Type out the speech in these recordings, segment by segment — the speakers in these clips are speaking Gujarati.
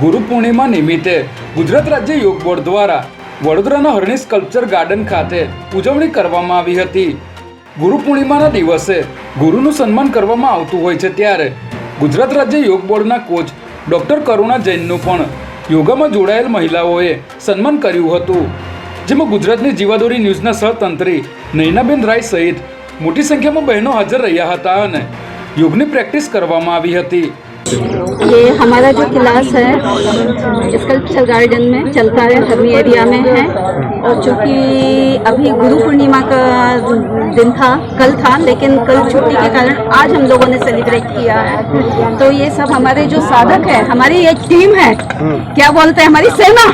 ગુરુ પૂર્ણિમા નિમિત્તે ગુજરાત રાજ્ય યોગ બોર્ડ દ્વારા વડોદરાના હરણી સ્કલ્પચર ગાર્ડન ખાતે ઉજવણી કરવામાં આવી હતી. ગુરુ પૂર્ણિમાના દિવસે ગુરુનું સન્માન કરવામાં આવતું હોય છે ત્યારે ગુજરાત રાજ્ય યોગ બોર્ડના કોચ ડૉક્ટર કરુણા જૈનનું પણ યોગામાં જોડાયેલ મહિલાઓએ સન્માન કર્યું હતું. જેમાં ગુજરાતની જીવાદોરી ન્યૂઝના સહતંત્રી નૈનાબેન રાય સહિત મોટી સંખ્યામાં બહેનો હાજર રહ્યા હતા અને યોગની પ્રેક્ટિસ કરવામાં આવી હતી. ये हमारा जो क्लास है स्कल्पचर गार्डन में चलता है हरनी एरिया में है और चूँकि अभी गुरु पूर्णिमा का दिन था, कल था, लेकिन कल छुट्टी के कारण आज हम लोगों ने सेलिब्रेट किया है। तो ये सब हमारे जो साधक है, हमारी एक टीम है। क्या बोलते हैं? हमारी सेना।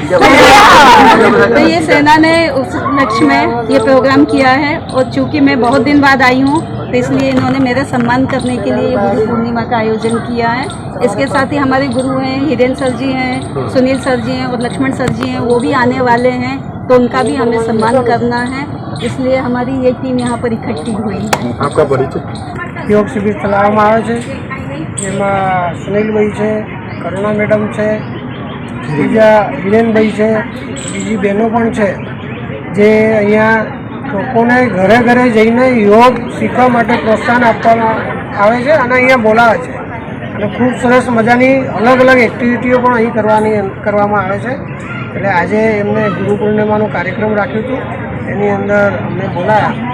तो ये सेना ने उस लक्ष्य में ये प्रोग्राम किया है, और चूँकि मैं बहुत दिन बाद आई हूँ तो इसलिए इन्होंने मेरा सम्मान करने के लिए गुरु पूर्णिमा का आयोजन किया है। इसके साथ ही हमारे गुरु हैं, हिरेन सर जी हैं, सुनील सर जी हैं, और लक्ष्मण सर जी हैं, वो भी आने वाले हैं। तो उनका भी हमें सम्मान करना है इसलिए हमारी ये टीम यहाँ पर इकट्ठी हुई है आपका परिचय યોગ શિબિર ચલાવવામાં આવે છે એમાં સુનિલભાઈ છે કરુણા મેડમ છે બીજા હિરેનભાઈ છે બીજી બહેનો પણ છે જે અહીંયા લોકોને ઘરે ઘરે જઈને યોગ શીખવા માટે પ્રોત્સાહન આપવામાં આવે છે અને અહીંયા બોલાવે છે અને ખૂબ સરસ મજાની અલગ અલગ એક્ટિવિટીઓ પણ અહીં કરવાની કરવામાં આવે છે એટલે આજે એમને ગુરુ પૂર્ણિમાનો કાર્યક્રમ રાખ્યો હતો. એની અંદર અમને બોલાયા.